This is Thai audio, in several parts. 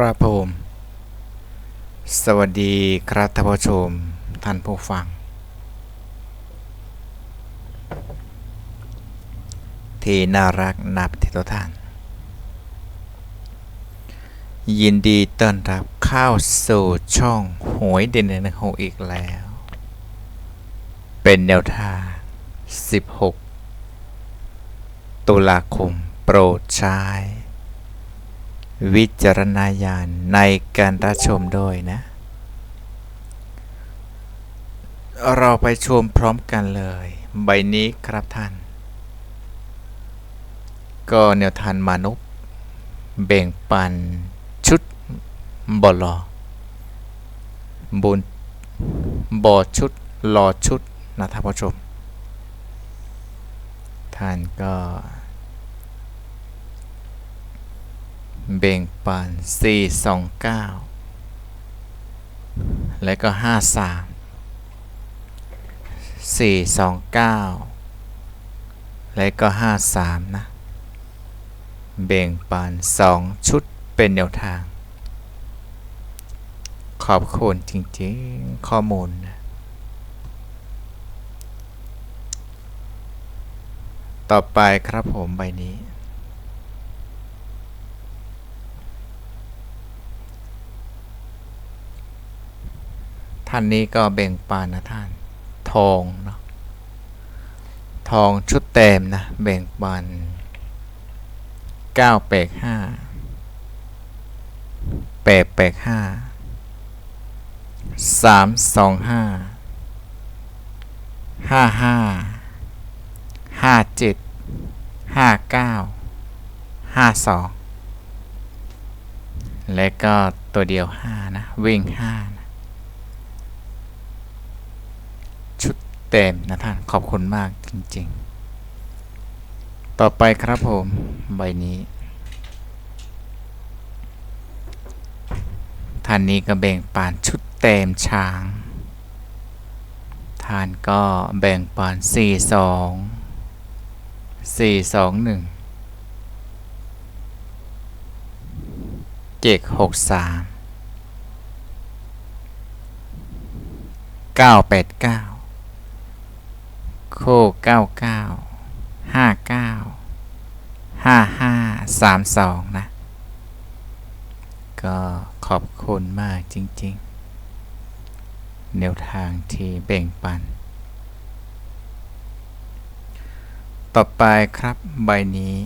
ครับผมสวัสดีครับท่านผู้ชม ท่านผู้ฟัง ที่น่ารักนับที่ทุกท่าน ยินดีต้อนรับเข้าสู่ช่องหวยเด่นในหกอีกแล้ว เป็นแนวทาง 16 ตุลาคมโปรดใช้ วิจารณญาณในการรับชมด้วยนะ เราไปชมพร้อมกันเลย ใบนี้ครับท่าน ก็แนวทานมนุษย์แบ่งปันชุดบอลอบุญบอชุดรอชุดนะท่านผู้ชม ท่านก็ แบ่งปัน429 และก็ 53 429 และก็ 53 นะแบ่งปัน2 ชุดเป็นแนวทาง ขอบคุณจริงๆ ข้อมูลนะต่อไปครับผมใบนี้ ท่านนี้ก็เบ่งปานนะท่าน ทองเนาะทองชุดเต็มนะเบ่งปัน9แปดห้าแปดแปดห้าสามสองห้าห้าห้าห้าเจ็ดห้าเก้าห้าสองและก็ตัวเดียวห้านะ วิ่งห้า เต็มนะท่าน ขอบคุณมากจริง ๆ ต่อไปครับผม ใบนี้ท่านนี้ก็แบ่งปานชุดเต็มช้าง ท่านก็แบ่งปาน4 2 4 2 1 7 6 3 9 8 9 โคเก้าเก้าห้าเก้าห้าห้าสามสองนะ ก็ขอบคุณมากจริง ๆ แนวทางที่แบ่งปัน ต่อไปครับใบนี้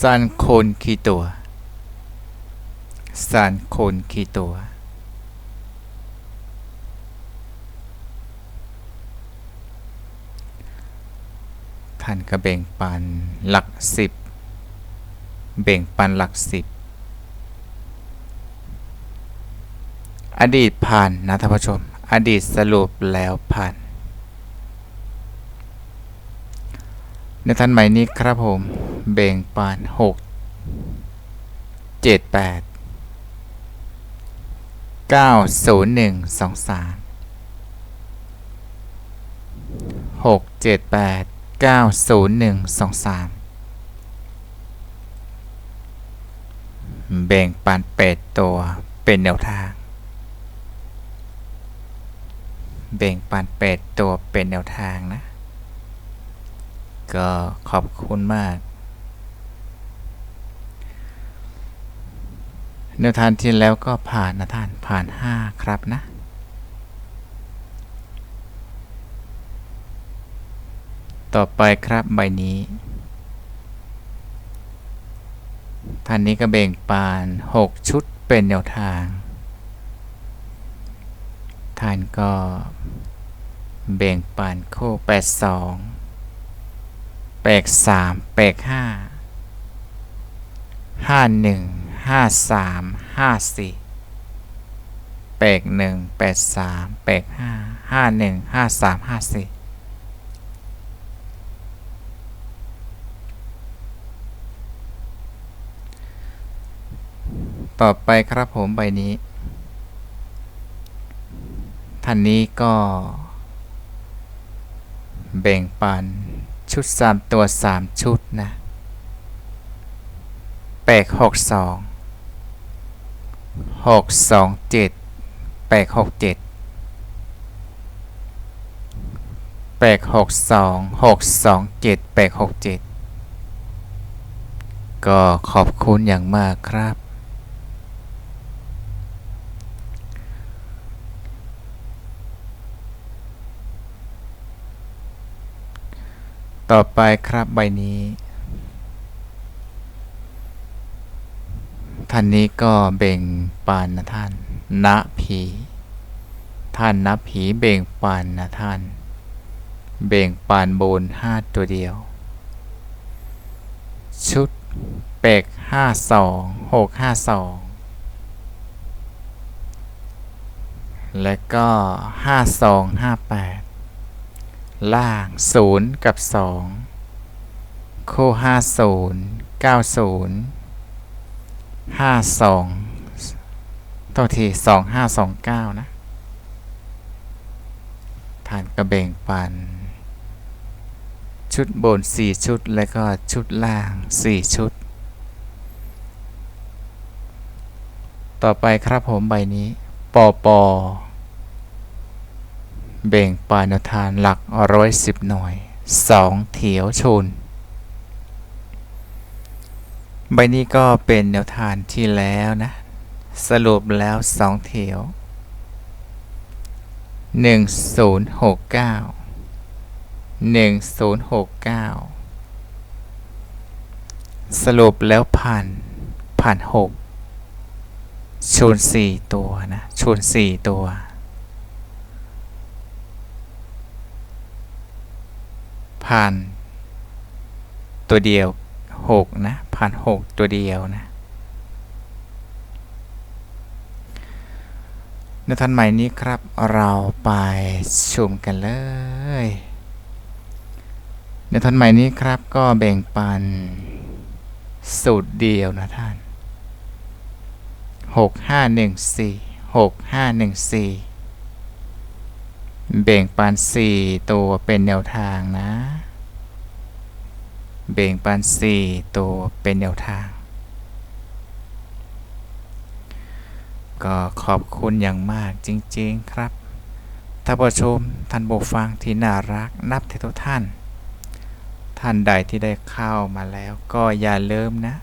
สันโคนกี่ตัวสันโคนกี่ตัว ท่านก็แบ่งปันหลักสิบแบ่งปันหลักสิบอดีตผ่านนะท่านผู้ชม อดีตสรุปแล้วผ่าน ในท่านใหม่นี้ครับผม แบ่งปันหกเจ็ดแปดเก้าศูนย์หนึ่งสองสามหกเจ็ดแปด ก้าศูนย์หนึ่งสองสามแบ่งปันแปดตัวเป็นแนวทาง แบ่งปันแปดตัวเป็นแนวทางนะ ก็ขอบคุณมาก แนวทางที่แล้วก็ผ่านนะท่านผ่าน5ครับนะ ต่อไปครับใบนี้ท่านนี้ก็แบ่งปาน 6 ชุดเป็นแนวทาง ท่านก็แบ่งปานโค้82แปลกสามแปลกห้าห้าหนึ่งห้าสามห้าสี่แปลกหนึ่งแปดสามแปลกห้าห้าหนึ่งห้าสามห้าสี่ ต่อไปครับผมใบนี้ ท่านนี้ก็ แบ่งปันชุด 3 ตัว 3 ชุดนะแปดหกสองหกสองเจ็ดแปดหกเจ็ดแปดหกสองหกสองเจ็ดแปดหกเจ็ดก็ขอบคุณอย่างมากครับ ต่อไปครับใบนี้ท่านนี้ก็เบ่งปานนะท่านณผี ท่านนะผีเบ่งปานนะท่าน เบ่งปานโบนห้าตัวเดียว ชุดเป็กห้าสองหกห้าสองและก็ห้าสองห้าแปด ล่างศูนย์กับสองคู่ห้าศูนย์เก้าศูนย์ห้าสองตัวทีสองห้าสองเก้านะฐานกระเบงปัน ชุดบนสี่ชุด แล้วก็ชุดล่างสี่ชุด ต่อไปครับผมใบนี้ ปอปอ เบ่งปานทานหลักร้อยสิบหน่วยสองเถียวชน ใบนี้ก็เป็นแนวทานที่แล้วนะ สรุปแล้วสองเถียวหนึ่งศูนย์หกเก้าหนึ่งศูนย์หกเก้าสรุปแล้วผ่านผ่านหกชนสี่ตัวนะชนสี่ตัว ผ่าน ตัวเดียวหกนะ ผ่านหกตัวเดียวนะในทันใหม่นี้ครับเราไปชมกันเลยในทันใหม่นี้ครับก็แบ่งปัน สูตรเดียวนะท่านหกห้าหนึ่งสี่หกห้าหนึ่งสี่แบ่งปันสี่ตัวเป็นแนวทางนะ แบ่งปันสี่ตัวเป็นแนวทาง ก็ขอบคุณอย่างมากจริง ๆ ครับท่านผู้ชมท่านผู้ฟังที่น่ารักนับทุกท่าน ท่านใดที่ได้เข้ามาแล้วก็อย่าลืมนะ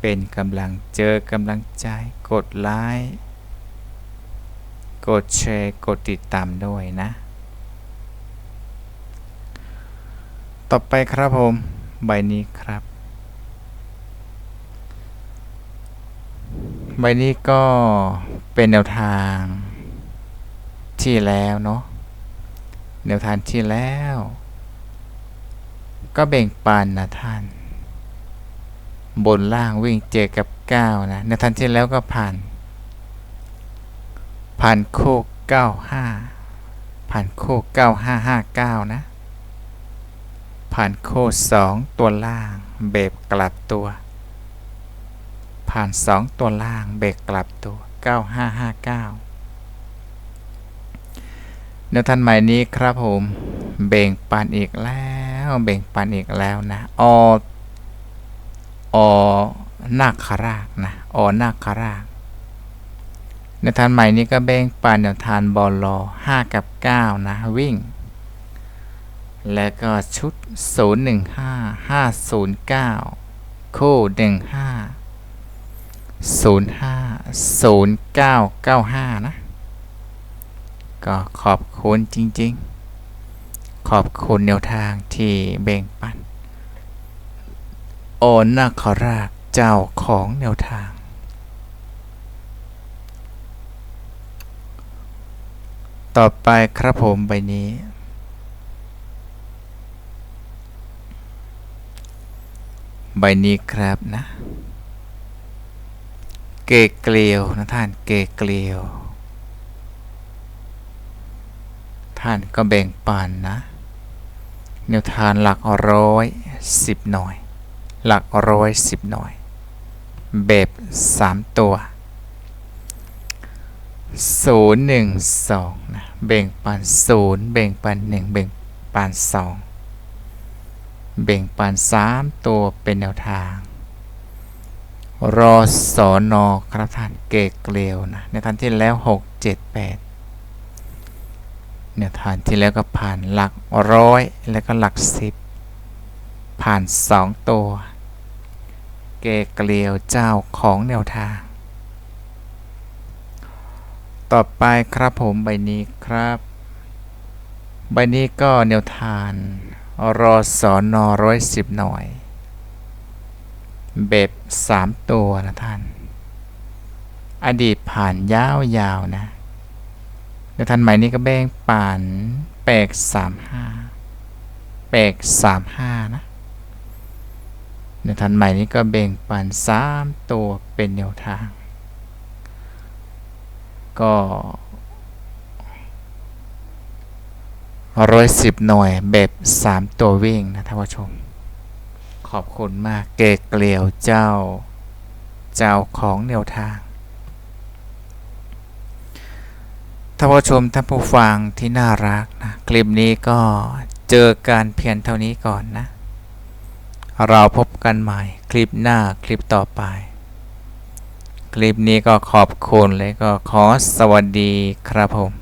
เป็นกำลังเจอกำลังใจ กดไลค์ กดแชร์ กดติดตามด้วยนะ ต่อไปครับผม ใบนี้ครับ ใบนี้ก็เป็นแนวทางที่แล้วเนาะแนวทางที่แล้ว ก็แบ่งปันนะท่าน บนล่างวิ่งเจอกับ9นะแนวทางที่แล้วก็ผ่าน ผ่านโคก95ผ่านโคก9559นะ ผ่านโคสองตัวล่าง เบบกลับตัว ผ่านสองตัวล่าง เบรกกลับตัว 9559แนวทันใหม่นี้ครับผมเบ่งปันอีกแล้วเบ่งปันอีกแล้วนะออนาคารากนะออนาคารากแนวทานใหม่นี้ก็เบ่งปันแนวทานบอลลอ5กับ 9 นะ วิ่ง แล้วก็ชุด 015 509 คู่ 15 05 0995 นะ ก็ขอบคุณจริง ๆ ขอบคุณแนวทางที่เบ่งปัน โอนาคราชเจ้าของแนวทาง ต่อไปครับผมใบนี้ ใบนี้ครับนะ เกเกลียวนะท่านเกเกลียว ท่านก็แบ่งปันนะแนวทานหลักร้อยสิบหน่อยหลักร้อยสิบหน่อยแบบสามตัวศูนย์หนึ่งสองนะ แบ่งปันศูนย์แบ่งปันหนึ่งแบ่งปันสอง แบ่งปันสามตัวเป็นแนวทาง รอสอนอครับท่านเกเกลียวนะในท่านที่แล้วหกเจ็ดแปดเนี่ยท่านที่แล้วก็ผ่านหลักร้อยแล้วก็หลักสิบผ่านสองตัว เกเกลียวเจ้าของแนวทาง ต่อไปครับผมใบนี้ครับ ใบนี้ก็แนวทาง รอสอนอร้อยสิบหน่วยแบบสามตัวนะท่าน อดีตผ่านยาวๆนะแนวทางใหม่นี้ก็แบ่งป่านแปกสามห้าแปกสามห้านะแนวทางใหม่นี้ก็แบ่งปันสามตัวเป็นแนวทาง ก็ ร้อยสิบหน่วยแบบสามตัววิ่งนะท่านผู้ชม ขอบคุณมากเกเกลียวเจ้า เจ้าของแนวทางท่านผู้ชมท่านผู้ฟังที่น่ารักนะคลิปนี้ก็เจอการเพียงเท่านี้ก่อนนะ เราพบกันใหม่คลิปหน้าคลิปต่อไป คลิปนี้ก็ขอบคุณเลยก็ขอสวัสดีครับผม